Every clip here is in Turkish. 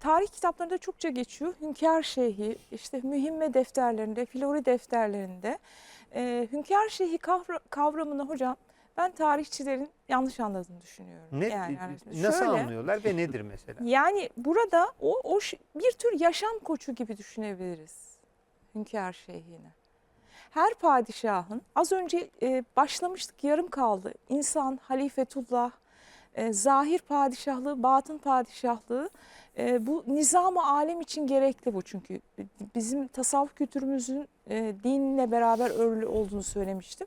tarih kitaplarında çokça geçiyor. Hünkâr Şeyhi, işte mühimme defterlerinde, filori defterlerinde. E, Hünkâr Şeyhi kavra- kavramını hocam ben tarihçilerin yanlış anladığını düşünüyorum. Ne, Yani, yani nasıl şöyle, anlıyorlar ve nedir mesela? Yani burada o, o bir tür yaşam koçu gibi düşünebiliriz Hünkâr Şeyhi'ni. Her padişahın az önce e, başlamıştık yarım kaldı. İnsan, halifetullah, e, zahir padişahlığı, batın padişahlığı e, bu nizam-ı alem için gerekli bu çünkü. Bizim tasavvuf kültürümüzün e, dinle beraber örülü olduğunu söylemiştim.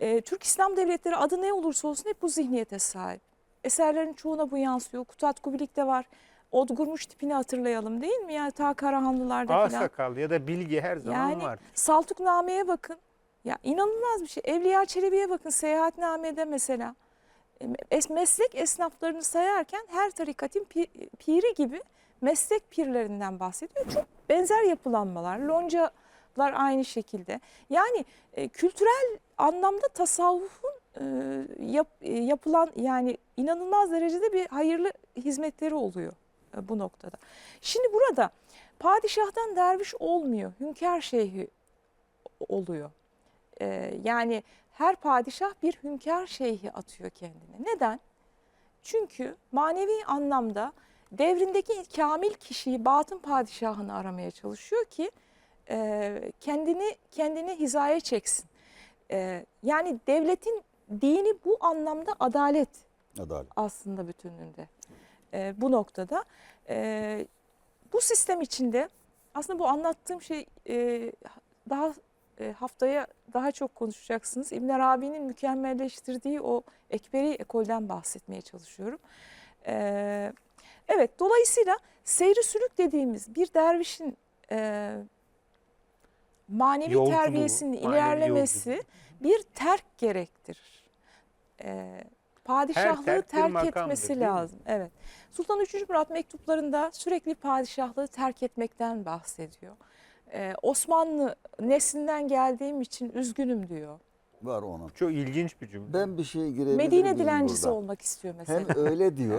E, Türk İslam devletleri adı ne olursa olsun hep bu zihniyete sahip. Eserlerin çoğuna bu yansıyor. Kutat Kubilik'te var. Odgurmuş tipini hatırlayalım değil mi? Yani ta Karahanlılarda falan. sakal ya da bilgi her zaman Yani var. Saltukname'ye bakın. Ya inanılmaz bir şey. Evliya Çelebi'ye bakın Seyahatname'de mesela. E, es- Meslek esnaflarını sayarken her tarikatın pi- piri gibi meslek pirlerinden bahsediyor. Çok benzer yapılanmalar. Loncalar aynı şekilde. Yani e, kültürel anlamda tasavvufun e, yap- e, yapılan yani inanılmaz derecede bir hayırlı hizmetleri oluyor e, bu noktada. Şimdi burada padişahtan derviş olmuyor. Hünkâr şeyhi oluyor. Ee, yani her padişah bir hünkâr şeyhi atıyor kendine. Neden? Çünkü manevi anlamda devrindeki kamil kişiyi batın padişahını aramaya çalışıyor ki e, kendini kendini hizaya çeksin. E, yani devletin dini bu anlamda adalet Adalet. aslında bütünlüğünde e, bu noktada. E, bu sistem içinde aslında bu anlattığım şey e, daha e, haftaya daha çok konuşacaksınız. İbn Arabi'nin mükemmelleştirdiği o ekberi ekolden bahsetmeye çalışıyorum. E, evet dolayısıyla seyri sülük dediğimiz bir dervişin e, manevi Yolculuğu, terbiyesinin manevi ilerlemesi yolculuğu. bir terk gerektirir. E, padişahlığı terk terk makamdır, etmesi lazım. Evet. Sultan 3. Murat mektuplarında sürekli padişahlığı terk etmekten bahsediyor. Ee, Osmanlı neslinden geldiğim için üzgünüm diyor. Var onun. Çok ilginç bir cümle. Ben bir şey girebilir Medine dilencisi burada? olmak istiyor mesela. Hem öyle diyor